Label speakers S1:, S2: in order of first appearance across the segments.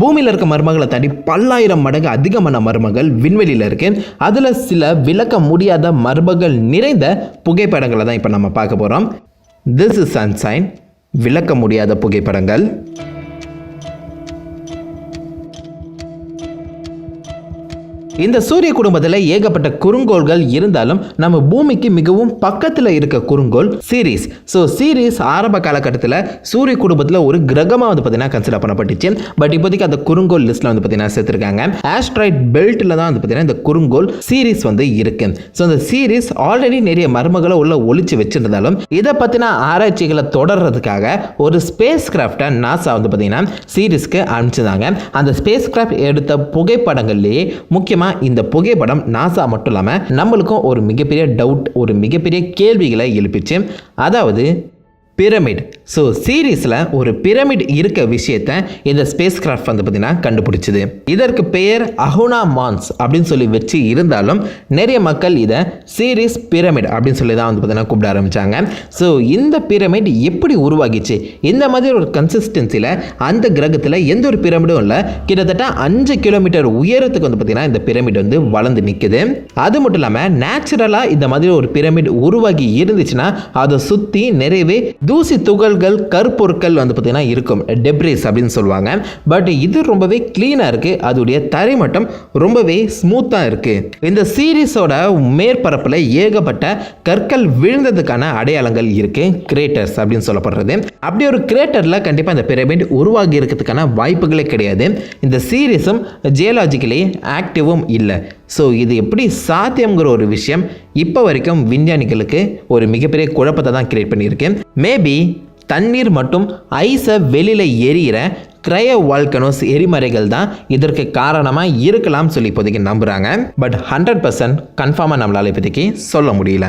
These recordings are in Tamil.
S1: பூமியில் இருக்க மர்மங்களை தாண்டி பல்லாயிரம் மடங்கு அதிகமான மர்மங்கள் விண்வெளியில் இருக்கு. அதில் சில விளக்க முடியாத மர்மங்கள் நிறைந்த புகைப்படங்களை தான் இப்போ நம்ம பார்க்க போகிறோம் திஸ் இஸ் சன்சைன் விளக்க முடியாத புகைப்படங்கள். இந்த சூரிய குடும்பத்தில் ஏகப்பட்ட குறுங்கோள்கள் இருந்தாலும் நம்ம பூமிக்கு மிகவும் பக்கத்தில் இருக்க குறுங்கோள் சீரிஸ். ஸோ சீரிஸ் ஆரம்ப காலகட்டத்தில் சூரிய குடும்பத்தில் ஒரு கிரகமாக வந்து பார்த்தீங்கன்னா கன்சிடர் பண்ணப்பட்டுச்சு. பட் இப்போதைக்கு அந்த குறுங்கோள் லிஸ்ட்டில் வந்து பார்த்தீங்கன்னா சேர்த்துருக்காங்க. ஆஸ்ட்ராய்ட் பெல்ட்டில் தான் வந்து பார்த்தீங்கன்னா இந்த குறுங்கோள் சீரிஸ் வந்து இருக்கு. ஸோ அந்த சீரிஸ் ஆல்ரெடி நிறைய மர்மங்களை உள்ள ஒழிச்சு வச்சிருந்தாலும் இதை பற்றின ஆராய்ச்சிகளை தொடர்றதுக்காக ஒரு ஸ்பேஸ் கிராஃப்டை நாசா வந்து பார்த்தீங்கன்னா சீரிஸ்க்கு அனுப்பிச்சிருந்தாங்க. அந்த ஸ்பேஸ் கிராஃப்ட் எடுத்த புகைப்படங்கள்லேயே முக்கியமாக இந்த புகைப்படம் நாசா மட்டும் இல்லாமல் நம்மளுக்கும் ஒரு மிகப்பெரிய டவுட் ஒரு மிகப்பெரிய கேள்விகளை எழுப்பிச்சு அதாவது பிரமிட் ஸோ சீரீஸில் ஒரு பிரமிட் இருக்க விஷயத்த இந்த ஸ்பேஸ் கிராஃப்ட் வந்து பார்த்தீங்கன்னா கண்டுபிடிச்சது. இதற்கு பெயர் அஹுனா மான்ஸ் அப்படின்னு சொல்லி வச்சு இருந்தாலும் நிறைய மக்கள் இதை சீரீஸ் பிரமிட் அப்படின்னு சொல்லி தான் வந்து பார்த்தீங்கன்னா கூப்பிட ஆரம்பித்தாங்க ஸோ இந்த பிரமிட் எப்படி உருவாகிச்சு? இந்த மாதிரி ஒரு கன்சிஸ்டன்சியில் அந்த கிரகத்தில் எந்த ஒரு பிரமிடும் இல்லை. கிட்டத்தட்ட அஞ்சு கிலோமீட்டர் உயரத்துக்கு வந்து பார்த்தீங்கன்னா இந்த பிரமிட் வந்து வளர்ந்து நிற்குது அது மட்டும் இல்லாமல் நேச்சுரலாக இந்த மாதிரி ஒரு பிரமிட் உருவாகி இருந்துச்சுன்னா அதை சுற்றி நிறையவே தூசி துகள்கள் கற்பொருட்கள் வந்து பார்த்திங்கன்னா இருக்கும். டெப்ரிஸ் அப்படின்னு சொல்லுவாங்க. பட் இது ரொம்பவே க்ளீனாக இருக்குது அதோடைய தரைமட்டம் ரொம்பவே ஸ்மூத்தாக இருக்குது இந்த சீரீஸோட மேற்பரப்பில் ஏகப்பட்ட கற்கள் விழுந்ததுக்கான அடையாளங்கள் இருக்குது கிரேட்டர்ஸ் அப்படின்னு சொல்லப்படுறது. அப்படி ஒரு கிரேட்டரில் கண்டிப்பாக இந்த பிரமிட் உருவாகி இருக்கிறதுக்கான வாய்ப்புகளே கிடையாது. இந்த சீரீஸும் ஜியலாஜிக்கலி ஆக்டிவும் இல்லை. ஸோ இது எப்படி சாத்தியங்கிற ஒரு விஷயம் இப்போ வரைக்கும் விஞ்ஞானிகளுக்கு ஒரு மிகப்பெரிய குழப்பத்தை தான் கிரியேட் பண்ணியிருக்கு. மேபி தண்ணீர் மற்றும் ஐஸை வெளியில் எரியிற கிரையோ வால்கனோஸ் எரிமறைகள் தான் இதற்கு காரணமாக இருக்கலாம் சொல்லி இப்போதைக்கு நம்புகிறாங்க பட் ஹண்ட்ரட் பர்சன்ட் கன்ஃபார்மாக நம்மளால் இப்போதைக்கு சொல்ல முடியல.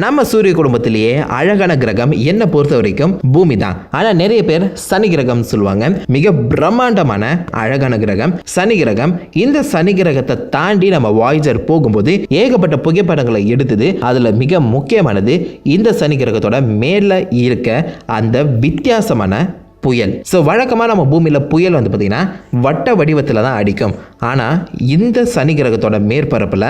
S1: நம்ம சூரிய குடும்பத்திலேயே அழகான கிரகம் என்னை பொறுத்த வரைக்கும் பூமி தான் ஆனால் நிறைய பேர் சனி கிரகம் சொல்லுவாங்க. மிக பிரம்மாண்டமான அழகான கிரகம். சனி கிரகம் இந்த சனி கிரகத்தை தாண்டி நம்ம வாய்ஜர் போகும்போது ஏகப்பட்ட புகைப்படங்களை எடுத்தது. அதில் மிக முக்கியமானது இந்த சனி கிரகத்தோட மேலே இருக்க அந்த வித்தியாசமான புயல். ஸோ வழக்கமாக நம்ம பூமியில் புயல் வந்து பார்த்திங்கன்னா வட்ட வடிவத்தில் தான் அடிக்கும். ஆனால் இந்த சனி கிரகத்தோட மேற்பரப்பில்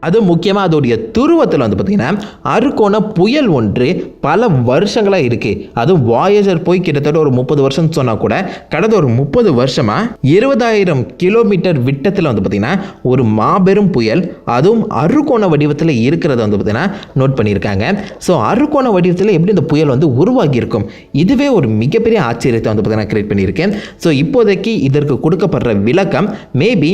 S1: அது முக்கியமாக அதோடைய துருவத்தில் வந்து பார்த்திங்கன்னா அறுகோண புயல் ஒன்று பல வருஷங்களாக இருக்குது அதுவும் வாயேஜர் போய் கிட்டத்தட்ட ஒரு முப்பது வருஷம் சொன்னால் கூட கடந்த ஒரு முப்பது வருஷமாக இருபதாயிரம் கிலோமீட்டர் விட்டத்தில் வந்து பார்த்திங்கன்னா ஒரு மாபெரும் புயல் அதுவும் அறுகோண வடிவத்தில் இருக்கிறத வந்து பார்த்திங்கன்னா நோட் பண்ணியிருக்காங்க. ஸோ அறுகோண வடிவத்தில் எப்படி இந்த புயல் வந்து உருவாகியிருக்கும்? இதுவே ஒரு மிகப்பெரிய ஆச்சரியத்தை வந்து பார்த்திங்கன்னா கிரியேட் பண்ணியிருக்கேன் ஸோ இப்போதைக்கு இதற்கு கொடுக்கப்படுற விளக்கம் மேபி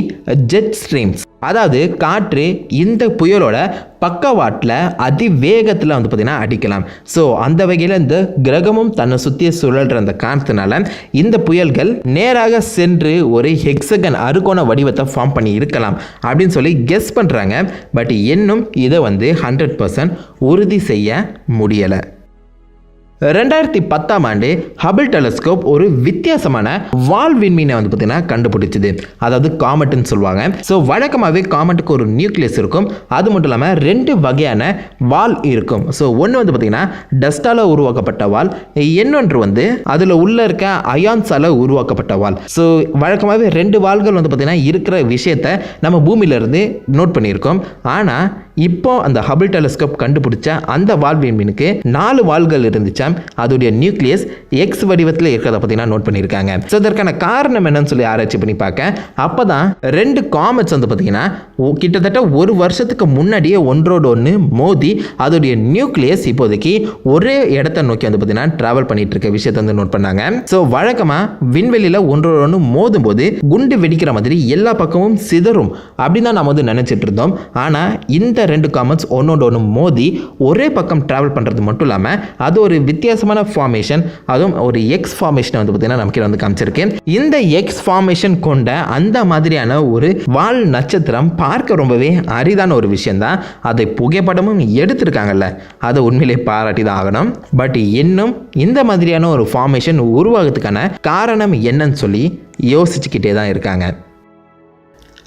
S1: ஜெட் ஸ்ட்ரீம்ஸ் அதாவது காற்று இந்த புயலோட பக்கவாட்டில் அதிவேகத்தில் வந்து பார்த்திங்கன்னா அடிக்கலாம். ஸோ அந்த வகையில் இந்த கிரகமும் தன்னை சுற்றி சுழல்ற அந்த காரணத்தினால இந்த புயல்கள் நேராக சென்று ஒரு ஹெக்ஸகன் அறுகோண வடிவத்தை ஃபார்ம் பண்ணி இருக்கலாம் அப்படின்னு சொல்லி கெஸ் பண்ணுறாங்க பட் இன்னும் இதை வந்து ஹண்ட்ரட் பர்சன்ட் உறுதி செய்ய முடியலை. ரெண்டாயிரத்தி பத்தாம் ஆண்டு ஹபிள் டெலஸ்கோப் ஒரு வித்தியாசமான வால் விண்மீனை வந்து பார்த்தீங்கன்னா கண்டுபிடிச்சது. அதாவது காமெட்னு சொல்லுவாங்க. ஸோ வழக்கமாகவே காமெட்டுக்கு ஒரு நியூக்ளியஸ் இருக்கும். அது மட்டும் இல்லாமல் ரெண்டு வகையான வால் இருக்கும். ஸோ ஒன்று வந்து பார்த்தீங்கன்னா டஸ்டால் உருவாக்கப்பட்ட வால். இன்னொன்று வந்து அதில் உள்ள இருக்க அயான்ஸால் உருவாக்கப்பட்ட வால். ஸோ வழக்கமாகவே ரெண்டு வால்கள் வந்து பார்த்தீங்கன்னா இருக்கிற விஷயத்தை நம்ம பூமியிலேருந்து நோட் பண்ணியிருக்கோம். ஆனால் இப்போ அந்த ஹபிள் டெலஸ்கோப் கண்டுபிடிச்ச அந்த வால் விண்மீனுக்கு நாலு வால்கள் இருந்துச்சா. அதோடைய நியூக்ளியஸ் எக்ஸ் வடிவத்தில் இருக்கிறத பார்த்தீங்கன்னா நோட் பண்ணியிருக்காங்க. ஸோ இதற்கான காரணம் என்னன்னு சொல்லி ஆராய்ச்சி பண்ணி பார்க்க. அப்போ தான் ரெண்டு காமெட்ஸ் வந்து பார்த்தீங்கன்னா கிட்டத்தட்ட ஒரு வருஷத்துக்கு முன்னாடியே ஒன்றோடு ஒன்று மோதி அதோடைய நியூக்ளியஸ் இப்போதைக்கு ஒரே இடத்த நோக்கி வந்து பார்த்தீங்கன்னா ட்ராவல் பண்ணிட்டு இருக்க விஷயத்தை வந்து நோட் பண்ணாங்க. ஸோ வழக்கமாக விண்வெளியில் ஒன்றோடு ஒன்று மோதும் போது குண்டு வெடிக்கிற மாதிரி எல்லா பக்கமும் சிதறும். அப்படின்னு தான் நம்ம வந்து நினச்சிட்டு இருந்தோம். ஆனால் இந்த ரெண்டு காமெட்ஸ் ஒன்னோட ஒன்று மோதி ஒரே பக்கம் ட்ராவல் பண்ணுறது மட்டும் இல்லாமல் அது ஒரு வித்தியாசமான ஃபார்மேஷன் அதுவும் ஒரு எக்ஸ் ஃபார்மேஷனை வந்து பார்த்தீங்கன்னா நமக்கு வந்து காமிச்சிருக்கு இந்த எக்ஸ் ஃபார்மேஷன் கொண்ட அந்த மாதிரியான ஒரு வால் நட்சத்திரம் பார்க்க ரொம்பவே அரிதான ஒரு விஷயந்தான் அதை புகைப்படமும் எடுத்திருக்காங்கல்ல அதை உண்மையிலே பாராட்டி தான் ஆகணும். பட் இன்னும் இந்த மாதிரியான ஒரு ஃபார்மேஷன் உருவாகிறதுக்கான காரணம் என்னன்னு சொல்லி யோசிச்சுக்கிட்டே தான் இருக்காங்க.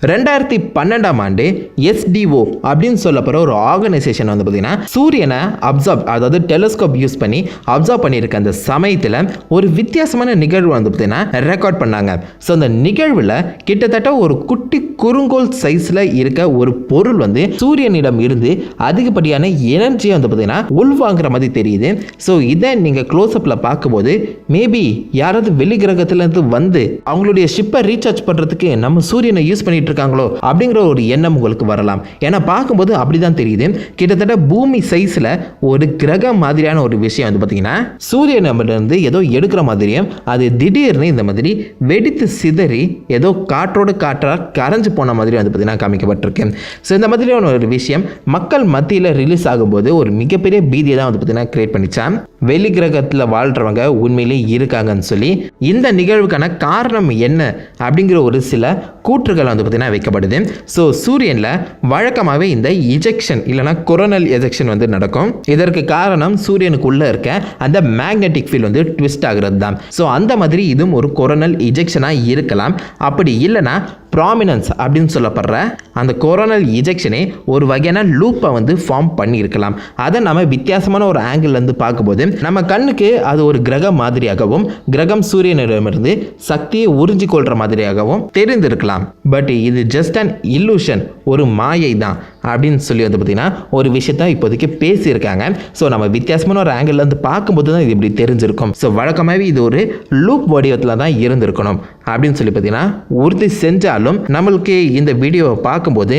S1: ரெண்டாயிரத்தி பன்னெண்டாம் ஆண்டு எஸ்டிஓ அப்படின்னு சொல்லப்படுற ஒரு ஆர்கனைசேஷன் வந்து பார்த்தீங்கன்னா சூரியனை அப்சர்வ் அதாவது டெலிஸ்கோப் யூஸ் பண்ணி அப்சர்வ் பண்ணியிருக்க அந்த சமயத்தில் ஒரு வித்தியாசமான நிகழ்வு வந்து பார்த்தீங்கன்னா ரெக்கார்ட் பண்ணாங்க. ஸோ அந்த நிகழ்வில் கிட்டத்தட்ட ஒரு குட்டி குறுங்கோல் சைஸில் இருக்க ஒரு பொருள் வந்து சூரியனிடம் இருந்து அதிகப்படியான எனர்ஜியை வந்து பார்த்தீங்கன்னா உள்வாங்குற மாதிரி தெரியுது. ஸோ இதை நீங்கள் க்ளோஸ்அப்பில் பார்க்கும்போது மேபி யாராவது வெளி கிரகத்திலேருந்து வந்து அவங்களுடைய ஷிப்பை ரீசார்ஜ் பண்ணுறதுக்கு நம்ம சூரியனை யூஸ் பண்ணிட்டு இருக்காங்களோ அப்படிங்கிற ஒரு எண்ணம் உங்களுக்கு வரலாம். ஏன்னா பார்க்கும்போது அப்படிதான் தெரியுது. கிட்டத்தட்ட பூமி சைஸில் ஒரு கிரகம் மாதிரியான ஒரு விஷயம் வந்து பார்த்தீங்கன்னா சூரியனிடமிருந்து ஏதோ எடுக்கிற மாதிரியும் அது திடீர்னு இந்த மாதிரி வெடித்து சிதறி ஏதோ காற்றோடு காற்றாக கரைஞ்சு போன மாதிரி வந்து பார்த்தீங்கன்னா காமிக்கப்பட்டிருக்கு. ஸோ இந்த மாதிரியான ஒரு விஷயம் மக்கள் மத்தியில் ரிலீஸ் ஆகும்போது ஒரு மிகப்பெரிய பீதியை தான் வந்து பார்த்தீங்கன்னா கிரியேட் பண்ணிச்சான் வெளி கிரகத்தில் வாழ்கிறவங்க உண்மையிலே இருக்காங்கன்னு சொல்லி இந்த நிகழ்வுக்கான காரணம் என்ன அப்படிங்கிற ஒரு சில கூற்றுகள் வந்து பார்த்தீங்கன்னா வைக்கப்படுது. ஸோ சூரியனில் வழக்கமாகவே இந்த இஜெக்ஷன் இல்லைனா கொரோனல் எஜெக்ஷன் வந்து நடக்கும். இதற்கு காரணம் சூரியனுக்குள்ளே இருக்க அந்த மேக்னெட்டிக் ஃபீல் வந்து ட்விஸ்ட் ஆகிறது தான் ஸோ அந்த மாதிரி இதுவும் ஒரு கொரோனல் இஜெக்ஷனாக இருக்கலாம். அப்படி இல்லைன்னா ப்ராமினன்ஸ் அப்படின்னு சொல்லப்படுற அந்த கொரோனல் இஜெக்ஷனே ஒரு வகையான லூப்பை வந்து ஃபார்ம் பண்ணியிருக்கலாம். அதை நம்ம வித்தியாசமான ஒரு ஆங்கிள்லேருந்து பார்க்கும்போது நம்ம கண்ணுக்கு அது ஒரு கிரகம் மாதிரியாகவும் கிரகம் சூரியனிடமிருந்து சக்தியை உறிஞ்சி கொள்கிற மாதிரியாகவும் தெரிந்திருக்கலாம். பட் இது ஜஸ்ட் அன் இல்லூஷன் ஒரு மாயை தான் அப்படின்னு சொல்லி வந்து பார்த்திங்கன்னா ஒரு விஷயத்த இப்போதைக்கு பேசியிருக்காங்க. ஸோ நம்ம வித்தியாசமான ஒரு ஆங்கிள் வந்து பார்க்கும்போது தான் இது இப்படி தெரிஞ்சிருக்கும். ஸோ வழக்கமாகவே இது ஒரு லூப் வடிவத்தில் தான் இருந்திருக்கணும். அப்படின்னு சொல்லி பார்த்தீங்கன்னா உறுதி செஞ்சாலும் நம்மளுக்கு இந்த வீடியோவை பார்க்கும்போது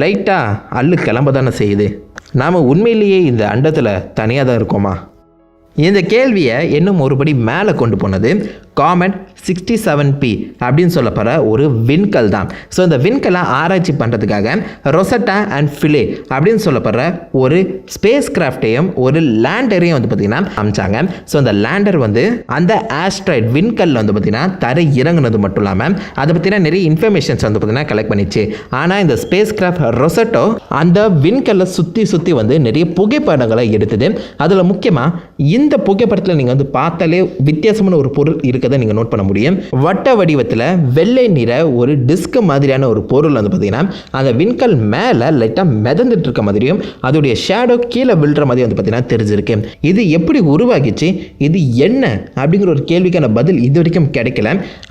S1: லைட்டாக அள்ளு கிளம்ப தானே செய்யுது. நாம் உண்மையிலேயே இந்த அண்டத்தில் தனியாக தான் இருக்கோமா? இந்த கேள்வியை இன்னும் ஒருபடி மேலே கொண்டு போனது காமெட் சிக்ஸ்டி செவன் பி அப்படின்னு சொல்லப்படுற ஒரு விண்கல் தான். ஸோ இந்த விண்கலை ஆராய்ச்சி பண்ணுறதுக்காக ரொசட்டா அண்ட் ஃபிலே அப்படின்னு சொல்லப்படுற ஒரு ஸ்பேஸ் கிராஃப்டையும் ஒரு லேண்டரையும் வந்து பார்த்திங்கன்னா அமிச்சாங்க ஸோ அந்த லேண்டர் வந்து அந்த ஆஸ்ட்ராய்ட் விண்கல்ல வந்து பார்த்திங்கன்னா தரை இறங்குனது மட்டும் இல்லாமல் அதை பற்றின நிறைய இன்ஃபர்மேஷன்ஸ் வந்து பார்த்திங்கன்னா கலெக்ட் பண்ணிச்சு. ஆனால் இந்த ஸ்பேஸ் கிராஃப்ட் ரொசட்டோ அந்த விண்கல்லை சுற்றி சுற்றி வந்து நிறைய புகைப்படங்களை எடுத்தது. அதில் முக்கியமாக இந்த புகைப்படத்தில் நீங்கள் வந்து பார்த்தாலே வித்தியாசமான ஒரு பொருள் இருக்கதை நீங்கள் நோட் பண்ண முடியும். வட்ட வடிவத்தில் வெள்ளை நிற ஒரு டிஸ்க் மாதிரியான ஒரு பொருள் வந்து பார்த்தீங்கன்னா அந்த விண்கல் மேலே லைட்டாக மிதந்துட்டு இருக்க மாதிரியும் அதோடைய ஷேடோ கீழே விழுற மாதிரி வந்து பார்த்தீங்கன்னா தெரிஞ்சிருக்கு. இது எப்படி உருவாகிச்சு? இது என்ன? அப்படிங்கிற ஒரு கேள்விக்கான பதில் இது வரைக்கும் கிடைக்கல.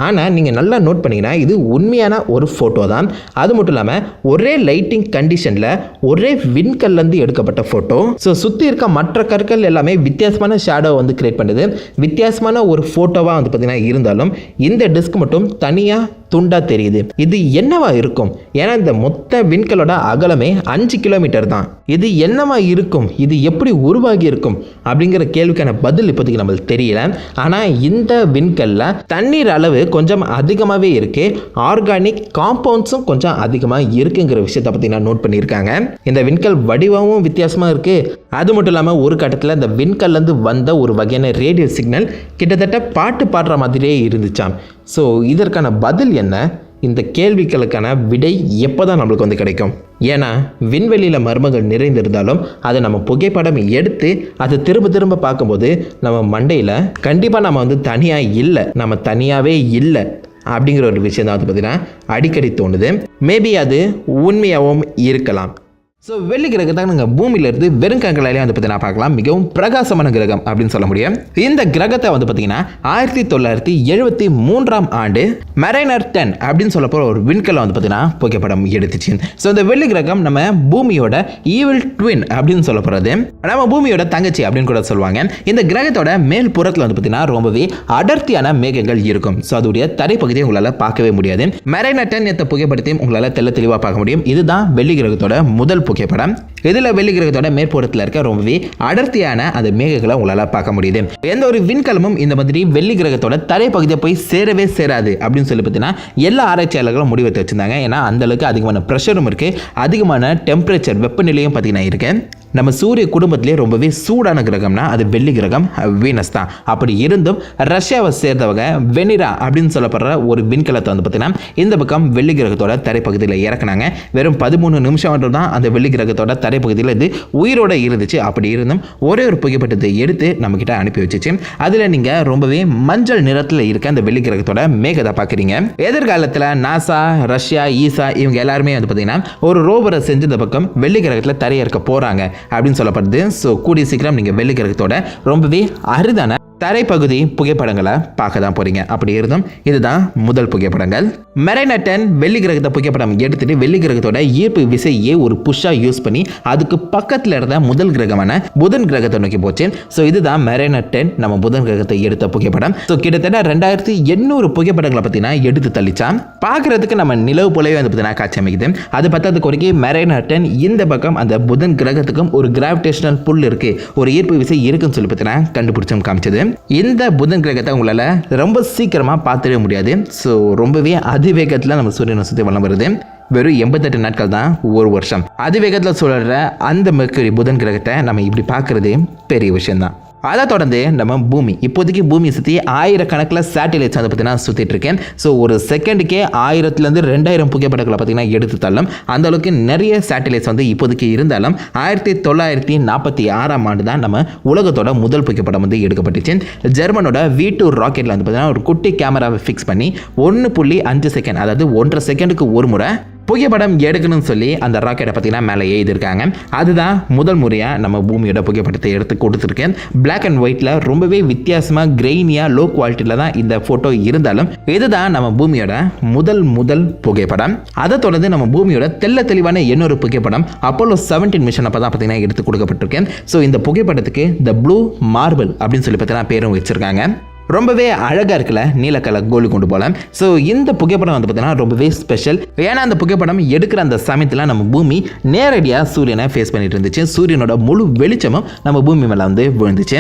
S1: ஆனால் நீங்கள் நல்லா நோட் பண்ணீங்கன்னா இது உண்மையான ஒரு ஃபோட்டோ தான். அது மட்டும் இல்லாமல் ஒரே லைட்டிங் கண்டிஷனில் ஒரே விண்கல்லேருந்து எடுக்கப்பட்ட ஃபோட்டோ ஸோ சுற்றி இருக்க மற்ற கற்கள் எல்லாமே வித்தியாசமான ஷேடோ வந்து கிரியேட் பண்ணுது. வித்தியாசமான ஒரு ஃபோட்டோவாக வந்து பார்த்தீங்கன்னா இருந்தாலும் இந்த டிஸ்க் மட்டும் தனியாக துண்டாக தெரியுது. இது என்னவா இருக்கும்? ஏன்னா இந்த மொத்த விண்கலோட அகலமே அஞ்சு கிலோமீட்டர் தான். இது என்னவா இருக்கும்? இது எப்படி உருவாகி இருக்கும்? அப்படிங்கிற கேள்விக்கான பதில் இப்போதைக்கு நம்மளுக்கு தெரியல. ஆனால் இந்த விண்கல்ல தண்ணீர் அளவு கொஞ்சம் அதிகமாகவே இருக்கு. ஆர்கானிக் காம்பவுண்ட்ஸும் கொஞ்சம் அதிகமாக இருக்குங்கிற விஷயத்தை பற்றி நான் நோட் பண்ணியிருக்காங்க. இந்த விண்கல் வடிவமும் வித்தியாசமாக இருக்கு. அது மட்டும் இல்லாமல் ஒரு கட்டத்தில் இந்த விண்கல்லேருந்து வந்த ஒரு வகையான ரேடியோ சிக்னல் கிட்டத்தட்ட பாட்டு பாடுற மாதிரியே இருந்துச்சாம். ஸோ இதற்கான பதில் என்ன? இந்த கேள்விகளுக்கான விடை எப்போ தான் நம்மளுக்கு வந்து கிடைக்கும்? ஏன்னா விண்வெளியில் மர்மங்கள் நிறைந்திருந்தாலும் அதை நம்ம புகைப்படம் எடுத்து அதை திரும்ப திரும்ப பார்க்கும்போது நம்ம மண்டையில் கண்டிப்பாக நம்ம வந்து தனியாக இல்லை நம்ம தனியாகவே இல்லை அப்படிங்கிற ஒரு விஷயம் தான் வந்து பார்த்தீங்கன்னா அடிக்கடி தோணுது. மேபி அது உண்மையாகவும் இருக்கலாம். ஸோ வெள்ளி கிரகத்தை நாங்கள் பூமியிலிருந்து வெறும் கண்களாலே வந்து பார்த்தீங்கன்னா பார்க்கலாம். மிகவும் பிரகாசமான கிரகம் அப்படின்னு சொல்ல முடியும். இந்த கிரகத்தை வந்து பார்த்தீங்கன்னா ஆயிரத்தி தொள்ளாயிரத்தி எழுபத்தி மூன்றாம் ஆண்டு மெரைனர் டென் அப்படின்னு சொல்ல போகிற ஒரு விண்கலை வந்து பார்த்தீங்கன்னா புகைப்படம் எடுத்துச்சு. ஸோ இந்த வெள்ளி கிரகம் நம்ம பூமியோட ஈவில் ட்வின் அப்படின்னு சொல்ல போகிறது நம்ம பூமியோட தங்கச்சி அப்படின்னு கூட சொல்லுவாங்க. இந்த கிரகத்தோட மேல் புறத்தில் வந்து பார்த்தீங்கன்னா ரொம்பவே அடர்த்தியான மேகங்கள் இருக்கும். ஸோ அதோடைய தரைப்பகுதியை உங்களால் பார்க்கவே முடியாது. மெரைனர் டென் எத்த புகைப்படத்தையும் உங்களால் தெல்ல தெளிவாக பார்க்க முடியும். இதுதான் வெள்ளி கிரகத்தோட முதல் புகைப்படம் இதில் வெள்ளி கிரகத்தோட மேற்புறத்தில் இருக்க ரொம்பவே அடர்த்தியான அந்த மேகங்களை உங்களால் பார்க்க முடியுது. எந்த ஒரு விண்கலமும் இந்த மாதிரி வெள்ளி கிரகத்தோட தரைப்பகுதியை போய் சேரவே சேராது அப்படின்னு சொல்லி பார்த்தீங்கன்னா எல்லா ஆராய்ச்சியாளர்களும் முடிவெடுத்து வச்சிருந்தாங்க. ஏன்னா அந்த அளவுக்கு அதிகமான ப்ரெஷரும் இருக்குது அதிகமான டெம்பரேச்சர் வெப்பநிலையும் பார்த்தீங்கன்னா இருக்குது நம்ம சூரிய குடும்பத்திலே ரொம்பவே சூடான கிரகம்னா அது வெள்ளி கிரகம் வீனஸ் தான். அப்படி இருந்தும் ரஷ்யாவை சேர்ந்தவங்க வெனிரா அப்படின்னு சொல்லப்படுற ஒரு விண்கலத்தை வந்து பார்த்தீங்கன்னா இந்த பக்கம் வெள்ளி கிரகத்தோட தரைப்பகுதியில் இறக்குனாங்க. வெறும் பதிமூணு நிமிஷம் மட்டும் தான் அந்த வெள்ளி கிரகத்தோட தரைப்பகுதியில் இது உயிரோட இருந்துச்சு. அப்படி இருந்தும் ஒரே ஒரு புகைப்படத்தை எடுத்து நம்மக்கிட்ட அனுப்பி வச்சுச்சு. அதில் நீங்கள் ரொம்பவே மஞ்சள் நிறத்தில் இருக்க அந்த வெள்ளி கிரகத்தோட மேகத்தை பார்க்குறீங்க. எதிர்காலத்தில் நாசா ரஷ்யா ஈசா இவங்க எல்லாருமே வந்து பார்த்தீங்கன்னா ஒரு ரோவரை செஞ்சு இந்த பக்கம் வெள்ளி கிரகத்தில் தரையிறக்க போகிறாங்க அப்படின்னு சொல்லப்படுது. ஸோ கூடிய சீக்கிரம் நீங்கள் வெள்ளி கிரகத்தோட ரொம்பவே அரிதான தரைப்பகுதி புகைப்படங்களை பார்க்க தான் போறீங்க. அப்படி இருந்தும் இதுதான் முதல் புகைப்படங்கள். மெரைனட்டன் வெள்ளி கிரகத்தை புகைப்படம் எடுத்துட்டு வெள்ளி கிரகத்தோட ஈர்ப்பு விசையே ஒரு புஷ்ஷா யூஸ் பண்ணி அதுக்கு பக்கத்தில் இருந்த முதல் கிரகமான புதன் கிரகத்தை நோக்கி போச்சு. ஸோ இதுதான் மெரைனட்டன் நம்ம புதன் கிரகத்தை எடுத்த புகைப்படம். ஸோ கிட்டத்தட்ட ரெண்டாயிரத்தி எண்ணூறு புகைப்படங்களை பார்த்தீங்கன்னா எடுத்து தள்ளிச்சான். பார்க்கறதுக்கு நம்ம நிலவு போலவே வந்து பார்த்தீங்கன்னா காட்சி அமைக்குது அது பத்தாததுக்கு வரைக்கும் மெரைனட்டன் இந்த பக்கம் அந்த புதன் கிரகத்துக்கும் ஒரு கிராவிடேஷனல் புல் இருக்கு. ஒரு ஈர்ப்பு விசை இருக்குன்னு சொல்லி பார்த்தீங்கன்னா கண்டுபிடிச்சும் காமிச்சது. இந்த புதன் கிரகத்தை உங்களால் ரொம்ப சீக்கிரமாக பார்த்துடவே முடியாது. ஸோ ரொம்பவே அதிவேகத்தில் நம்ம சூரியனை சுற்றி வளம் வருது. வெறும் எண்பத்தெட்டு நாட்கள் தான் ஒரு வருஷம். அதிவேகத்தில் சுழற அந்த மெர்க்குரி புதன் கிரகத்தை நம்ம இப்படி பார்க்குறதே பெரிய விஷயம்தான். அதை தொடர்ந்து நம்ம பூமி. இப்போதைக்கு பூமியை சுற்றி ஆயிரக்கணக்கில் சேட்டலைட்ஸ் அதை பார்த்தீங்கன்னா சுற்றிட்டு இருக்கேன். ஸோ ஒரு செகண்டுக்கே ஆயிரத்துலேருந்து ரெண்டாயிரம் புகைப்படங்களை பார்த்தீங்கன்னா எடுத்து தள்ளும். அந்த அளவுக்கு நிறைய சேட்டலைட்ஸ் வந்து இப்போதைக்கு இருந்தாலும் ஆயிரத்தி தொள்ளாயிரத்தி நாற்பத்தி ஆறாம் ஆண்டு தான் நம்ம உலகத்தோட முதல் புகைப்படம் வந்து எடுக்கப்பட்டுச்சு. ஜெர்மனோட வி டூ ராக்கெட்டில் வந்து பார்த்தீங்கன்னா ஒரு குட்டி கேமராவை ஃபிக்ஸ் பண்ணி ஒன்று புள்ளி அஞ்சு செகண்ட் அதாவது ஒன்றரை செகண்டுக்கு ஒரு முறை புகைப்படம் எடுக்கணும்னு சொல்லி அந்த ராக்கெட்டை பார்த்தீங்கன்னா மேலே எழுதியிருக்காங்க அதுதான் முதல் முறையாக நம்ம பூமியோட புகைப்படத்தை எடுத்து கொடுத்துருக்கேன் பிளாக் அண்ட் ஒயிட்டில் ரொம்பவே வித்தியாசமாக கிரெயினியாக லோ குவாலிட்டியில் தான் இந்த ஃபோட்டோ இருந்தாலும் இதுதான் நம்ம பூமியோட முதல் முதல் புகைப்படம். அதை தொடர்ந்து நம்ம பூமியோட தெள்ள தெளிவான இன்னொரு புகைப்படம் அப்போலோ செவன்டீன் மிஷன் அப்போ தான் பார்த்தீங்கன்னா எடுத்து கொடுக்கப்பட்டிருக்கேன் ஸோ இந்த புகைப்படத்துக்கு த ப்ளூ மார்பிள் அப்படின்னு சொல்லி பார்த்தீங்கன்னா பேரும் வச்சுருக்காங்க. ரொம்பவே அழகாக இருக்கல நீலக்கலர் கோலி கொண்டு போகலாம் ஸோ இந்த புகைப்படம் வந்து பார்த்தீங்கன்னா ரொம்பவே ஸ்பெஷல் ஏன்னா அந்த புகைப்படம் எடுக்கிற அந்த சமயத்தில் நம்ம பூமி நேரடியாக சூரியனை ஃபேஸ் பண்ணிட்டு இருந்துச்சு. சூரியனோட முழு வெளிச்சமும் நம்ம பூமி மேலே வந்து விழுந்துச்சு.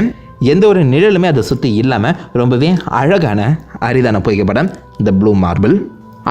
S1: எந்த ஒரு நிழலுமே அதை சுற்றி இல்லாமல் ரொம்பவே அழகான அரிதான புகைப்படம். இந்த ப்ளூ மார்பிள்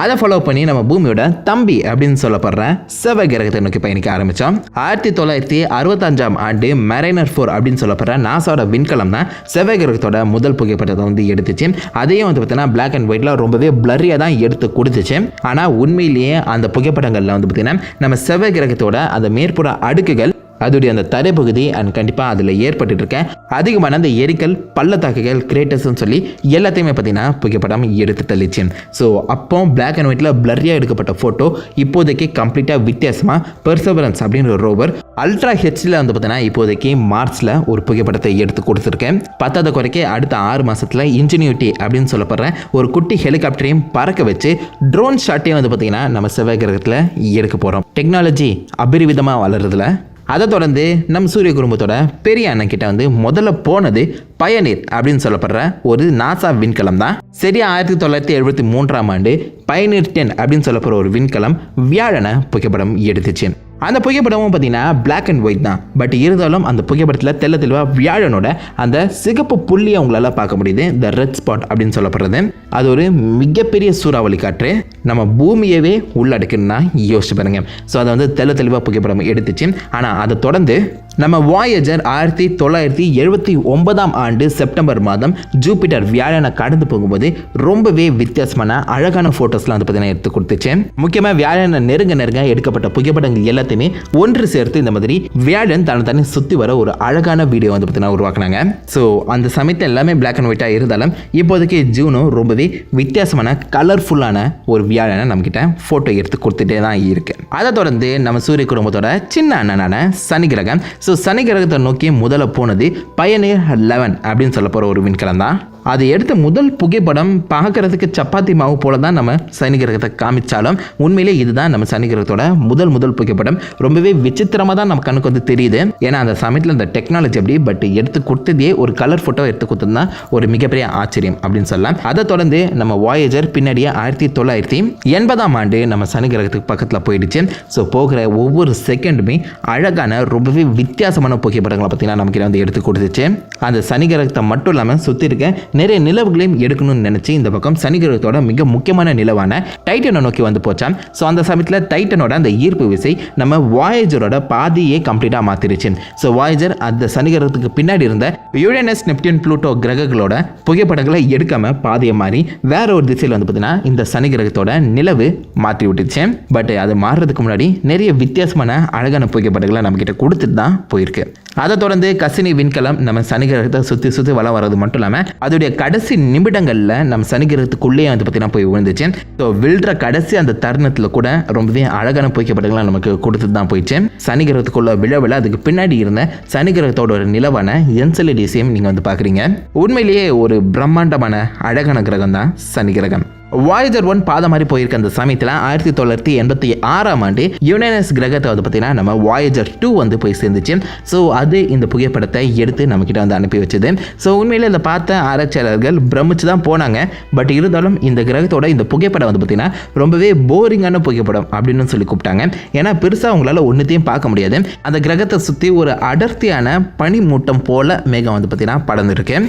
S1: அதை ஃபாலோ பண்ணி நம்ம பூமியோட தம்பி அப்படின்னு சொல்லப்படுற செவ்வாய் கிரகத்தை நோக்கி பயணிக்க ஆரம்பித்தோம் ஆயிரத்தி தொள்ளாயிரத்தி அறுபத்தஞ்சாம் ஆண்டு மெரைனர் ஃபோர் அப்படின்னு சொல்லப்படுற நாசாவோட விண்கலம் தான் செவ்வாய் கிரகத்தோட முதல் புகைப்படத்தை வந்து எடுத்துச்சு. அதையும் வந்து பார்த்தீங்கன்னா பிளாக் அண்ட் ஒயிட்டில் ரொம்பவே பிளரியாக தான் எடுத்து கொடுத்துச்சு. ஆனால் உண்மையிலேயே அந்த புகைப்படங்களில் வந்து பார்த்தீங்கன்னா நம்ம செவ்வாய் கிரகத்தோட அந்த மேற்புற அடுக்குகள் அதோடைய அந்த தரைப்பகுதி அண்ட் கண்டிப்பாக அதில் ஏற்பட்டு இருக்க அதிகமான அந்த எரிக்கல் பள்ளத்தாக்குகள் கிரேட்டர்ஸ்னு சொல்லி எல்லாத்தையுமே பார்த்தீங்கன்னா புகைப்படம் எடுத்து தள்ளிச்சு ஸோ அப்போ பிளாக் அண்ட் ஒயிட்டில் பிளரியாக எடுக்கப்பட்ட ஃபோட்டோ இப்போதைக்கு கம்ப்ளீட்டாக வித்தியாசமாக பெர்சவரன்ஸ் அப்படின்ற ஒரு ரோவர் அல்ட்ரா ஹெச்டியில் வந்து பார்த்தீங்கன்னா இப்போதைக்கு மார்ச்சில் ஒரு புகைப்படத்தை எடுத்து கொடுத்துருக்கேன். பத்தாவது குறைக்க அடுத்த ஆறு மாதத்தில் இன்ஜினியூட்டி அப்படின்னு சொல்லப்படுற ஒரு குட்டி ஹெலிகாப்டரையும் பறக்க வச்சு ட்ரோன் ஷாட்டையும் வந்து பார்த்தீங்கன்னா நம்ம செவ்வாய் கிரகத்தில் எடுக்க போகிறோம் டெக்னாலஜி அபரிவிதமாக வளருதுல அதை தொடர்ந்து நம் சூரிய குடும்பத்தோட பெரிய அண்ணன் கிட்ட வந்து முதல்ல போனது பயனீர் அப்படின்னு சொல்லப்படுற ஒரு நாசா விண்கலம் தான். சரி ஆயிரத்தி தொள்ளாயிரத்தி எழுபத்தி மூன்றாம் ஆண்டு பயனீர் டென் அப்படின்னு சொல்லப்படுற ஒரு விண்கலம் வியாழனை புகைப்படம் எடுத்துச்சு. அந்த புகைப்படமும் பார்த்தீங்கன்னா பிளாக் அண்ட் ஒயிட் தான். பட் இருந்தாலும் அந்த புகைப்படத்தில் தெள்ள தெளிவாக வியாழனோட அந்த சிகப்பு புள்ளியை உங்களால் பார்க்க முடியுது. இந்த ரெட் ஸ்பாட் அப்படின்னு சொல்லப்படுறது. அது ஒரு மிகப்பெரிய சூறாவளி காற்று. நம்ம பூமியவே உள்ளடக்குன்னா யோசிச்சு பாருங்க. ஸோ அதை வந்து தெள்ள தெளிவாக புகைப்படம் எடுத்துச்சு. ஆனால் அதை தொடர்ந்து நம்ம வாயேஜர் ஆயிரத்தி தொள்ளாயிரத்தி எழுபத்தி ஒன்பதாம் ஆண்டு செப்டம்பர் மாதம் ஜூபிட்டர் வியாழனை கடந்து போகும்போது ரொம்பவே வித்தியாசமான அழகான ஃபோட்டோஸ்லாம் வந்து பார்த்தீங்கன்னா எடுத்து கொடுத்துச்சு. முக்கியமாக வியாழனை நெருங்க நெருங்க எடுக்கப்பட்ட புகைப்படங்கள் எல்லாத்தையுமே ஒன்று சேர்த்து இந்த மாதிரி வியாழன் தன்னை தனி சுற்றி வர ஒரு அழகான வீடியோ வந்து பார்த்தீங்கன்னா உருவாக்குனாங்க. ஸோ அந்த சமயத்தில் எல்லாமே பிளாக் அண்ட் ஒயிட்டாக இருந்தாலும் இப்போதைக்கு ஜூனும் ரொம்பவே வித்தியாசமான கலர்ஃபுல்லான ஒரு வியாழனை நம்மக்கிட்ட ஃபோட்டோ எடுத்து கொடுத்துட்டே தான் இருக்குது அதை தொடர்ந்து நம்ம சூரிய குடும்பத்தோட சின்ன அண்ணனான சனி கிரகம் ஸோ சனி கிரகத்தை நோக்கி முதல்ல போனது பயனியர் லெவன் அப்படின்னு சொல்ல போகிற ஒரு விண்கலம் தான். அது எடுத்த முதல் புகைப்படம் பார்க்கறதுக்கு சப்பாத்தி மாவு போல தான் நம்ம சனி கிரகத்தை காமிச்சாலும் உண்மையிலே இதுதான் நம்ம சனி கிரகத்தோட முதல் முதல் புகைப்படம். ரொம்பவே விசித்திரமாக தான் நம்ம கண்ணுக்கு வந்து தெரியுது. ஏன்னா அந்த சமயத்தில் அந்த டெக்னாலஜி அப்படி பட் எடுத்து கொடுத்ததே ஒரு கலர் ஃபோட்டோ எடுத்து கொடுத்தது ஒரு மிகப்பெரிய ஆச்சரியம் அப்படின்னு சொல்லலாம். அதை தொடர்ந்து நம்ம வாயேஜர் பின்னாடியே ஆயிரத்தி தொள்ளாயிரத்தி எண்பதாம் ஆண்டு நம்ம சனி கிரகத்துக்கு பக்கத்தில் போயிடுச்சு. ஸோ போகிற ஒவ்வொரு செகண்டுமே அழகான ரொம்பவே வித்தியாசமான புகைப்படங்களை பார்த்தீங்கன்னா நமக்கு வந்து எடுத்து கொடுத்துச்சு. அந்த சனி கிரகத்தை மட்டும் இல்லாமல் சுற்றி இருக்க நிறைய நிலவுகளையும் எடுக்கணும்னு நினச்சி இந்த பக்கம் சனி கிரகத்தோட மிக முக்கியமான நிலவான டைட்டனை நோக்கி வந்து போச்சான் ஸோ அந்த சமயத்தில் டைட்டனோட அந்த ஈர்ப்பு விசை நம்ம வாயேஜரோட பாதியே கம்ப்ளீட்டாக மாற்றிருச்சு ஸோ வாயேஜர் அந்த சனி கிரகத்துக்கு பின்னாடி இருந்த யூரேனஸ் நெப்டியூன் ப்ளூட்டோ கிரகங்களோட புகைப்படங்களை எடுக்காம பாதியை மாறி வேற ஒரு திசையில் வந்து பார்த்தீங்கன்னா இந்த சனி கிரகத்தோட நிலவு மாற்றி விட்டுச்சு. பட் அது மாறுறதுக்கு முன்னாடி நிறைய வித்தியாசமான அழகான புகைப்படங்களை நம்மக்கிட்ட கொடுத்துட்டு தான் போயிருக்கு. அதை தொடர்ந்து கசினி விண்கலம் நம்ம சனி கிரகத்தை சுற்றி சுற்றி வளம் வர்றது மட்டும் இல்லாமல் அதோடைய கடைசி நிமிடங்களில் நம்ம சனி கிரகத்துக்குள்ளேயே வந்து பார்த்தீங்கன்னா போய் விழுந்துச்சு. ஸோ விழுற கடைசி அந்த தருணத்தில் கூட ரொம்பவே அழகான புகைப்படங்களை நமக்கு கொடுத்துட்டு தான் போயிடுச்சு. சனி கிரகத்துக்குள்ள விழ அதுக்கு பின்னாடி இருந்த சனி கிரகத்தோட ஒரு நிலவான என்செலிடிஸையும் நீங்கள் வந்து பார்க்குறீங்க. உண்மையிலேயே ஒரு பிரம்மாண்டமான அழகான கிரகம் தான் சனி கிரகம் வாய்ஜர் ஒன் பாதம் மாதிரி போயிருக்க அந்த சமயத்தில் ஆயிரத்தி தொள்ளாயிரத்தி எண்பத்தி ஆறாம் ஆண்டு யுனேனஸ் கிரகத்தை வந்து பார்த்தீங்கன்னா நம்ம வாயேஜர் டூ வந்து போய் சேர்ந்துச்சு. ஸோ அது இந்த புகைப்படத்தை எடுத்து நம்மக்கிட்ட வந்து அனுப்பி வச்சது. ஸோ உண்மையில் இதை பார்த்த ஆராய்ச்சியாளர்கள் பிரமிச்சு தான் போனாங்க. பட் இருந்தாலும் இந்த கிரகத்தோட இந்த புகைப்படம் வந்து பார்த்தீங்கன்னா ரொம்பவே போரிங்கான புகைப்படம் அப்படின்னு சொல்லி கூப்பிட்டாங்க. ஏன்னா பெருசாக அவங்களால ஒன்றுத்தையும் பார்க்க முடியாது. அந்த கிரகத்தை சுற்றி ஒரு அடர்த்தியான பனிமூட்டம் போல மேகம் வந்து பார்த்தீங்கன்னா படர்ந்துருக்கு.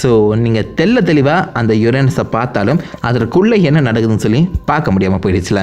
S1: ஸோ நீங்கள் தெல்ல தெளிவாக அந்த யுரேனஸை பார்த்தாலும் அதற்குள்ளே என்ன நடக்குதுன்னு சொல்லி பார்க்க முடியாமல் போயிடுச்சுல.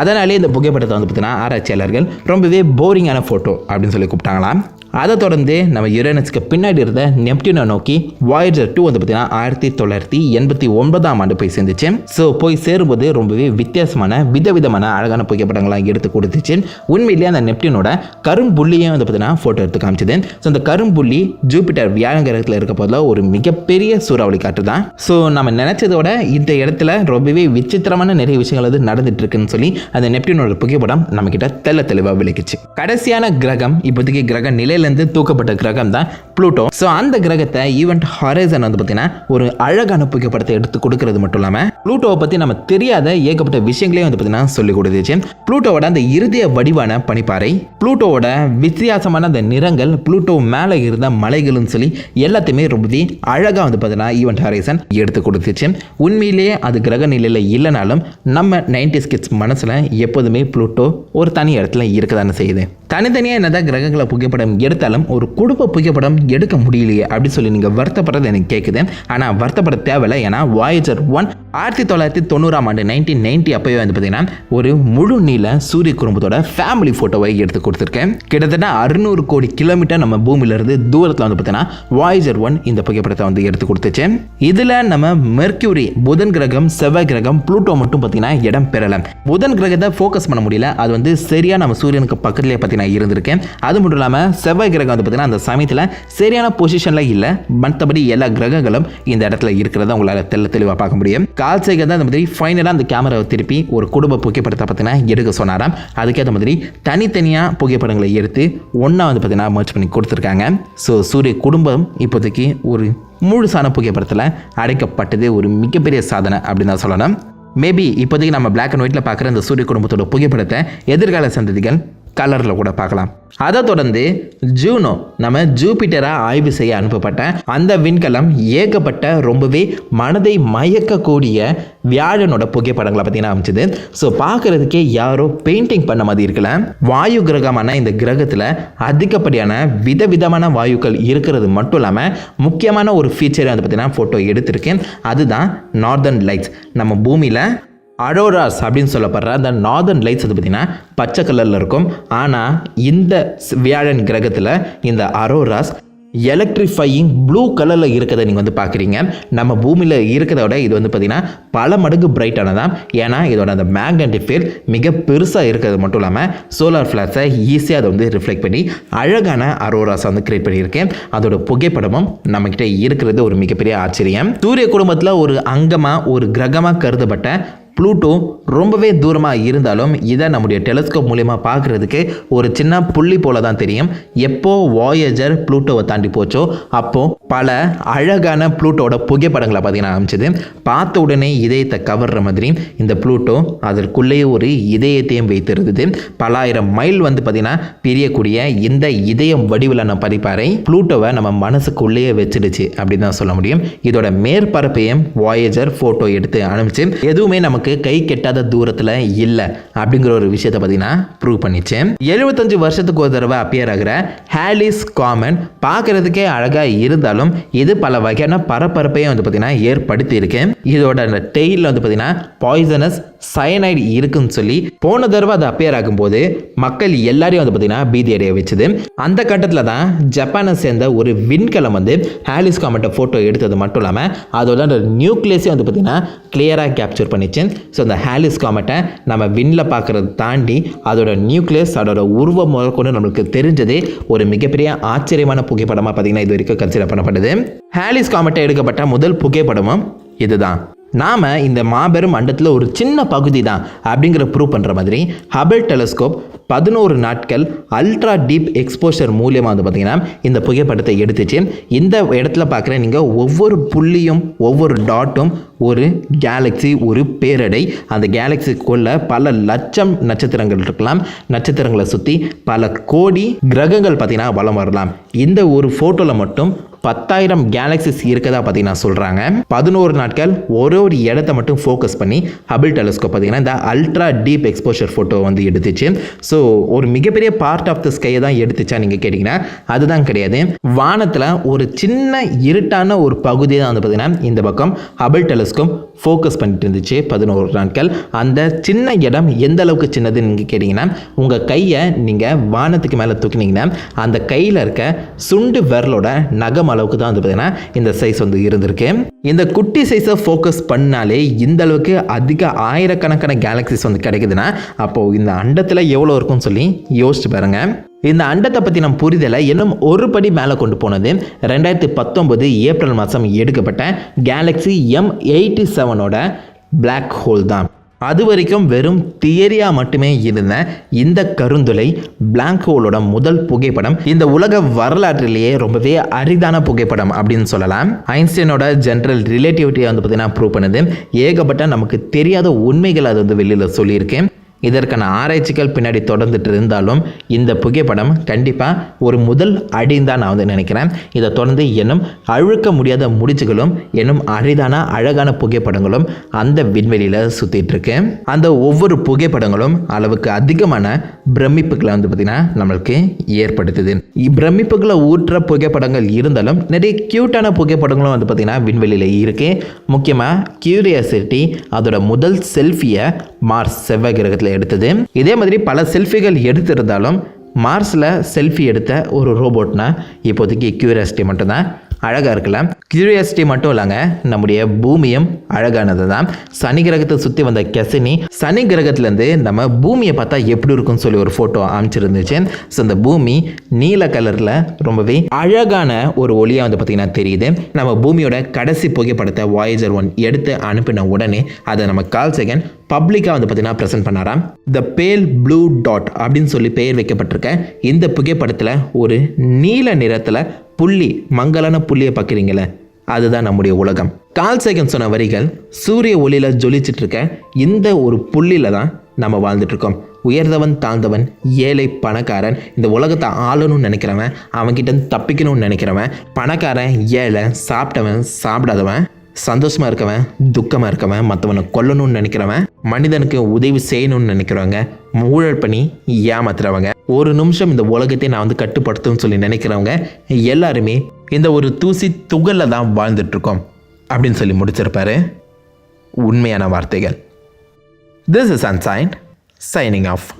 S1: அதனாலே இந்த புகைப்படத்தை வந்து பார்த்தீங்கன்னா ஆராய்ச்சியாளர்கள் ரொம்பவே போரிங்கான ஃபோட்டோ அப்படின்னு சொல்லி கூப்பிட்டாங்களாம். அதை தொடர்ந்து நம்ம யுரேனஸ்க்கு பின்னாடி இருந்த நெப்டியூனை நோக்கி வாய்ஜர் டூ வந்து பார்த்தீங்கன்னா ஆயிரத்தி தொள்ளாயிரத்தி எண்பத்தி ஒன்பதாம் ஆண்டு போய் சேர்ந்துச்சு. ஸோ போய் சேரும்போது ரொம்பவே வித்தியாசமான விதவிதமான அழகான புகைப்படங்கள்லாம் எடுத்து கொடுத்துச்சு. உண்மையிலேயே அந்த நெப்டியூனோட கரும்புள்ளியே வந்து பார்த்தீங்கன்னா ஃபோட்டோ எடுத்து காமிச்சது. ஸோ அந்த கரும்புள்ளி ஜூபிட்டர் வியாழன் கிரகத்தில் இருக்க போதில் ஒரு மிகப்பெரிய சூறாவளி காற்று தான். ஸோ நம்ம நினைச்சதோட இந்த இடத்துல ரொம்பவே விசித்திரமான நிறைய விஷயங்கள் வந்து நடந்துட்டு இருக்குன்னு சொல்லி அந்த நெப்டியூனோட புகைப்படம் நம்மக்கிட்ட தெல்ல தெளிவாக விளக்குச்சு. கடைசியான கிரகம் இப்போதைக்கு கிரக நிலையில் நிலையிலேருந்து தூக்கப்பட்ட கிரகம் தான் ப்ளூட்டோ. ஸோ அந்த கிரகத்தை ஈவெண்ட் ஹாரைசன் வந்து பார்த்தீங்கன்னா ஒரு அழகான புகைப்படத்தை எடுத்து கொடுக்கறது மட்டும் இல்லாமல் ப்ளூட்டோவை பற்றி நம்ம தெரியாத ஏகப்பட்ட விஷயங்களையும் வந்து பார்த்தீங்கன்னா சொல்லி கொடுத்துச்சு. ப்ளூட்டோவோட அந்த இறுதிய வடிவான பனிப்பாறை ப்ளூட்டோவோட வித்தியாசமான அந்த நிறங்கள் ப்ளூட்டோ மேலே இருந்த மலைகள்னு சொல்லி எல்லாத்தையுமே ரொம்ப அழகாக வந்து பார்த்தீங்கன்னா ஈவெண்ட் ஹாரைசன் எடுத்து கொடுத்துச்சு. உண்மையிலேயே அது கிரக நிலையில் இல்லைனாலும் நம்ம நைன்டி ஸ்கிட்ஸ் மனசில் எப்போதுமே ப்ளூட்டோ ஒரு தனி இடத்துல இருக்க தானே செய்யுது. தனித்தனியாக என்னதான் கிரகங்களை புகைப்படம் எடுத்து எடுத்தாலும் ஒரு குடும்ப புகைப்படம் எடுக்க முடியலையே அப்படின்னு சொல்லி நீங்கள் வருத்தப்படுறது எனக்கு கேட்குது ஆனால் வருத்தப்பட தேவையில்லை. ஏன்னா வாயேஜர் ஒன் ஆயிரத்தி தொள்ளாயிரத்தி தொண்ணூறாம் ஆண்டு நைன்டீன் நைன்டி அப்போவே வந்து பார்த்தீங்கன்னா ஒரு முழு நீள சூரிய குடும்பத்தோட ஃபேமிலி ஃபோட்டோவை எடுத்து கொடுத்துருக்கேன். கிட்டத்தட்ட அறுநூறு கோடி கிலோமீட்டர் நம்ம பூமியிலிருந்து தூரத்தில் வந்து பார்த்தீங்கன்னா வாய்ஜர் ஒன் இந்த புகைப்படத்தை வந்து எடுத்து கொடுத்துச்சு. இதில் நம்ம மெர்க்யூரி புதன் கிரகம் செவ்வாய் கிரகம் ப்ளூட்டோ மட்டும் பார்த்தீங்கன்னா இடம் பெறலை. புதன் கிரகத்தை ஃபோக்கஸ் பண்ண முடியல. அது வந்து சரியாக நம்ம சூரியனுக்கு பக்கத்துலேயே பார்த்தீங்கன்னா இருந்திருக்கேன் அது மட்டும் இல்லாமல் செவ்வாய் கிரகம் வந்து பார்த்தீங்கன்னா அந்த சமயத்தில் சரியான பொசிஷனில் இல்லை. மற்றபடி எல்லா கிரகங்களும் இந்த இடத்துல இருக்கிறத உங்களால் தெல்ல தெளிவாக பார்க்க முடியும். கால் சேகர் தான் இந்த மாதிரி ஃபைனலாக அந்த கேமராவை திருப்பி ஒரு குடும்ப புகைப்படத்தை பார்த்தீங்கன்னா எடுக்க சொன்னாராம். அதுக்கேற்ற மாதிரி தனித்தனியாக புகைப்படங்களை எடுத்து ஒன்றா வந்து பார்த்தீங்கன்னா மர்ச் பண்ணி கொடுத்துருக்காங்க. ஸோ சூரிய குடும்பம் இப்போதைக்கு ஒரு முழுசான புகைப்படத்தில் அடைக்கப்பட்டது ஒரு மிகப்பெரிய சாதனை அப்படின்னு தான் சொல்லணும். மேபி இப்போதைக்கு நம்ம பிளாக் அண்ட் ஒயிட்டில் பார்க்குற இந்த சூரிய குடும்பத்தோட புகைப்படத்தை எதிர்கால சந்ததிகள் கலரில் கூட பார்க்கலாம். அதை தொடர்ந்து ஜூனோ நம்ம ஜூபிட்டராக ஆய்வு செய்ய அனுப்பப்பட்ட அந்த விண்கலம் ஏகப்பட்ட ரொம்பவே மனதை மயக்கக்கூடிய வியாழனோட புகைப்படங்களை பார்த்தீங்கன்னா அமைச்சது ஸோ பார்க்குறதுக்கே யாரோ பெயிண்டிங் பண்ண மாதிரி இருக்கல வாயு கிரகமான இந்த கிரகத்தில் அதிகப்படியான விதவிதமான வாயுக்கள் இருக்கிறது மட்டும் இல்லாமல் முக்கியமான ஒரு ஃபீச்சரை வந்து பார்த்தீங்கன்னா ஃபோட்டோ எடுத்திருக்கேன். அதுதான் நார்தர்ன் லைட்ஸ் நம்ம பூமியில் அரோராஸ் அப்படின்னு சொல்லப்படுற அந்த நார்தர்ன் லைட்ஸ் வந்து பார்த்திங்கன்னா பச்சை கலரில் இருக்கும். ஆனால் இந்த வியாழன் கிரகத்தில் இந்த அரோராஸ் எலக்ட்ரிஃபையிங் ப்ளூ கலரில் இருக்கிறத நீங்கள் வந்து பார்க்குறீங்க. நம்ம பூமியில் இருக்கிறத விட இது வந்து பார்த்திங்கன்னா பல மடங்கு பிரைட்டானதான் ஏன்னா இதோட அந்த மேக்னெட்டிக் ஃபீல்ட் மிக பெருசாக இருக்கிறது மட்டும் இல்லாமல் சோலார் ஃப்ளாஷை ஈஸியாக அதை வந்து ரிஃப்ளெக்ட் பண்ணி அழகான அரோராஸை வந்து கிரியேட் பண்ணியிருக்கேன். அதோட புகைப்படமும் நம்மக்கிட்ட இருக்கிறது ஒரு மிகப்பெரிய ஆச்சரியம். சூரிய குடும்பத்தில் ஒரு அங்கமாக ஒரு கிரகமாக கருதப்பட்ட ப்ளூட்டோ ரொம்பவே தூரமாக இருந்தாலும் இதை நம்முடைய டெலஸ்கோப் மூலயமா பார்க்குறதுக்கு ஒரு சின்ன புள்ளி போல தான் தெரியும். எப்போ வாயேஜர் ப்ளூட்டோவை தாண்டி போச்சோ அப்போது பல அழகான ப்ளூட்டோட புகைப்படங்களை பார்த்தீங்கன்னா அமைச்சது பார்த்த உடனே இதயத்தை கவர்ற மாதிரி இந்த ப்ளூட்டோ அதற்குள்ளேயே ஒரு இதயத்தையும் வைத்திருந்தது. பலாயிரம் மைல் வந்து பார்த்தீங்கன்னா பிரியக்கூடிய இந்த இதயம் வடிவிலான பதிப்பாறை ப்ளூட்டோவை நம்ம மனசுக்குள்ளேயே வச்சிடுச்சு அப்படின்னு தான் சொல்ல முடியும். இதோட மேற்பரப்பையும் வாயேஜர் ஃபோட்டோ எடுத்து அனுப்பிச்சு எதுவுமே நமக்கு நமக்கு கை கெட்டாத தூரத்தில் இல்லை அப்படிங்கிற ஒரு விஷயத்தை பார்த்தீங்கன்னா ப்ரூவ் பண்ணிச்சு. எழுபத்தஞ்சு வருஷத்துக்கு ஒரு தடவை அப்பியர் ஆகிற ஹேலிஸ் காமன் பார்க்கறதுக்கே அழகாக இருந்தாலும் இது பல வகையான பரபரப்பையும் வந்து பார்த்தீங்கன்னா ஏற்படுத்தி இருக்கு இதோட அந்த டெய்லில் வந்து பார்த்தீங்கன்னா பாய்சனஸ் சயனைடு இருக்குன்னு சொல்லி போன தடவை அது அப்பியர் ஆகும்போது மக்கள் எல்லாரையும் வந்து பார்த்தீங்கன்னா பீதி அடைய வச்சுது. அந்த கட்டத்தில் தான் ஜப்பானை சேர்ந்த ஒரு விண்கலம் வந்து ஹாலிஸ் காமெண்ட்டை ஃபோட்டோ எடுத்தது மட்டும் இல்லாமல் அதோட அந்த நியூக்ளியஸையும் வந்து பார்த்தீங்கன்னா கிளியராக கேப்சர் பண்ணிச்சு. ஸோ அந்த ஹாலிஸ் காமெட்டை நம்ம விண்ணில் பார்க்குறத தாண்டி அதோட நியூக்ளியஸ் அதோட உருவம் முதற்கொண்டு நம்மளுக்கு தெரிஞ்சதே. ஒரு மிகப்பெரிய ஆச்சரியமான புகைப்படமாக பார்த்தீங்கன்னா இது வரைக்கும் கன்சிடர் பண்ணப்படுது ஹாலிஸ் காமெட்டை எடுக்கப்பட்ட முதல் புகைப்படமும் இதுதான். நாம் இந்த மாபெரும் அண்டத்தில் ஒரு சின்ன பகுதி தான் அப்படிங்கிற ப்ரூவ் பண்ணுற மாதிரி ஹபிள் டெலஸ்கோப் பதினோரு நாட்கள் அல்ட்ரா டீப் எக்ஸ்போஷர் மூலியமாக வந்து பார்த்தீங்கன்னா இந்த புகைப்படத்தை எடுத்துச்சு. இந்த இடத்துல பார்க்குற நீங்கள் ஒவ்வொரு புள்ளியும் ஒவ்வொரு டாட்டும் ஒரு கேலக்ஸி ஒரு பேரடை. அந்த கேலக்ஸிக்குள்ள பல லட்சம் நட்சத்திரங்கள் இருக்கலாம். நட்சத்திரங்களை சுற்றி பல கோடி கிரகங்கள் பார்த்தீங்கன்னா வலம் வரலாம். இந்த ஒரு ஃபோட்டோவில் மட்டும் பத்தாயிரம் கேலக்சிஸ் இருக்கதா பார்த்தீங்கன்னா சொல்கிறாங்க பதினோரு நாட்கள் ஒரு ஒரு இடத்த மட்டும் ஃபோக்கஸ் பண்ணி ஹபிள் டெலஸ்கோப் பார்த்தீங்கன்னா இந்த அல்ட்ரா டீப் எக்ஸ்போஷர் ஃபோட்டோ வந்து எடுத்துச்சு. ஸோ ஒரு மிகப்பெரிய பார்ட் ஆஃப் த ஸ்கையை தான் எடுத்துச்சா நீங்கள் கேட்டிங்கன்னா அதுதான் கிடையாது. வானத்தில் ஒரு சின்ன இருட்டான ஒரு பகுதி தான் வந்து பார்த்தீங்கன்னா இந்த பக்கம் ஹபிள் டெலஸ்கோப் ஃபோக்கஸ் பண்ணிட்டு இருந்துச்சு பதினோரு நாட்கள். அந்த சின்ன இடம் எந்த அளவுக்கு சின்னதுன்னு நீங்கள் கேட்டிங்கன்னா உங்கள் கையை நீங்கள் வானத்துக்கு மேலே தூக்கினீங்கன்னா அந்த கையில் இருக்க சுண்டு விரலோட நகம் அளவுக்கு தான் வந்து பார்த்தீங்கன்னா இந்த சைஸ் வந்து இருந்திருக்கு. இந்த குட்டி சைஸை ஃபோக்கஸ் பண்ணாலே இந்த அளவுக்கு அதிக ஆயிரக்கணக்கான கேலக்சிஸ் வந்து கிடைக்குதுன்னா அப்போது இந்த அண்டத்தில் எவ்வளோ இருக்கும்னு சொல்லி யோசிச்சு பாருங்க. இந்த அண்டத்தை பற்றி நம்ம புரிதலை இன்னும் ஒரு படி மேலே கொண்டு போனது ரெண்டாயிரத்தி பத்தொன்பது ஏப்ரல் மாதம் எடுக்கப்பட்ட கேலக்ஸி எம் எயிட்டி செவனோட பிளாக் ஹோல் தான். அது வரைக்கும் வெறும் தியரியாக மட்டுமே இருந்த இந்த கருந்துளை பிளாங்க் ஹோலோட முதல் புகைப்படம். இந்த உலக வரலாற்றிலேயே ரொம்பவே அரிதான புகைப்படம் அப்படின்னு சொல்லலாம். ஐன்ஸ்டைனோட ஜென்ரல் ரிலேட்டிவிட்டியை வந்து பார்த்தீங்கன்னா ப்ரூவ் பண்ணுது. ஏகப்பட்ட நமக்கு தெரியாத உண்மைகள் அது வந்து வெளியில் சொல்லியிருக்கேன் இதற்கான ஆராய்ச்சிகள் பின்னாடி தொடர்ந்துட்டு இருந்தாலும் இந்த புகைப்படம் கண்டிப்பாக ஒரு முதல் அடின்னு தான் நான் வந்து நினைக்கிறேன். இதை தொடர்ந்து என்னும் அழுக்க முடியாத முடிச்சுகளும் என்னும் அரிதான அழகான புகைப்படங்களும் அந்த விண்வெளியில் சுற்றிட்டு இருக்கு அந்த ஒவ்வொரு புகைப்படங்களும் அளவுக்கு அதிகமான பிரமிப்புகளை வந்து பார்த்திங்கன்னா நம்மளுக்கு ஏற்படுத்துது. பிரமிப்புகளை ஊற்ற புகைப்படங்கள் இருந்தாலும் நிறைய க்யூட்டான புகைப்படங்களும் வந்து பார்த்திங்கன்னா விண்வெளியில் இருக்கு. முக்கியமாக கியூரியாசிட்டி அதோட முதல் செல்ஃபியை மார்ஸ் செவ்வாய் கிரகத்தில் எடுத்தது. இதே மாதிரி பல செல்ஃபிகள் எடுத்திருந்தாலும் மார்ஸில் செல்ஃபி எடுத்த ஒரு ரோபோட்னா இப்போதைக்கு கியூரியாசிட்டி மட்டும்தான். அழகாக இருக்கலாம் கியூரியாசிட்டி மட்டும் இல்லைங்க நம்முடைய பூமியும் அழகானது தான் சனி கிரகத்தை சுற்றி வந்த கெசினி சனி கிரகத்துலேருந்து நம்ம பூமியை பார்த்தா எப்படி இருக்கும்னு சொல்லி ஒரு ஃபோட்டோ அமைச்சிருந்துச்சு ஸோ இந்த பூமி நீல கலரில் ரொம்பவே அழகான ஒரு ஒளியாக வந்து பார்த்திங்கன்னா தெரியுது. நம்ம பூமியோட கடைசி புகைப்படத்தை வாயேஜர் ஒன் எடுத்து அனுப்பின உடனே அதை நம்ம கால் செகண்ட் பப்ளிக்காக வந்து பார்த்தீங்கன்னா ப்ரெசென்ட் பண்ணாராம். த பேல் ப்ளூ டாட் அப்படின்னு சொல்லி பெயர் வைக்கப்பட்டிருக்க இந்த புகைப்படத்தில் ஒரு நீல நிறத்தில் புள்ளி மங்கலான புள்ளியை பார்க்குறீங்களே அதுதான் நம்முடைய உலகம். கால் சேகன் சொன்ன வரிகள் சூரிய ஒளியில் ஜொலிச்சிட்டு இருக்க இந்த ஒரு புள்ளியில் தான் நம்ம வாழ்ந்துட்டுருக்கோம். உயர்ந்தவன் தாழ்ந்தவன் ஏழை பணக்காரன் இந்த உலகத்தை ஆளணும்னு நினைக்கிறவன் அவன்கிட்ட தப்பிக்கணும்னு நினைக்கிறவன் பணக்காரன் ஏழை சாப்பிட்டவன் சாப்பிடாதவன் சந்தோஷமா இருக்கவன் துக்கமாக இருக்கவன் மற்றவனை கொல்லணும்னு நினைக்கிறவன் மனிதனுக்கு உதவி செய்யணும்னு நினைக்கிறவங்க ஊழல் பண்ணி ஏமாத்துறவங்க ஒரு நிமிஷம் இந்த உலகத்தை நான் வந்து கட்டுப்படுத்தும்னு சொல்லி நினைக்கிறவங்க எல்லாருமே இந்த ஒரு தூசி துகளில் தான் வாழ்ந்துட்டு இருக்கோம் அப்படின்னு சொல்லி முடிச்சிருப்பாரு. உண்மையான வார்த்தைகள். திஸ் இஸ் அன்சைன் சைனிங் ஆஃப்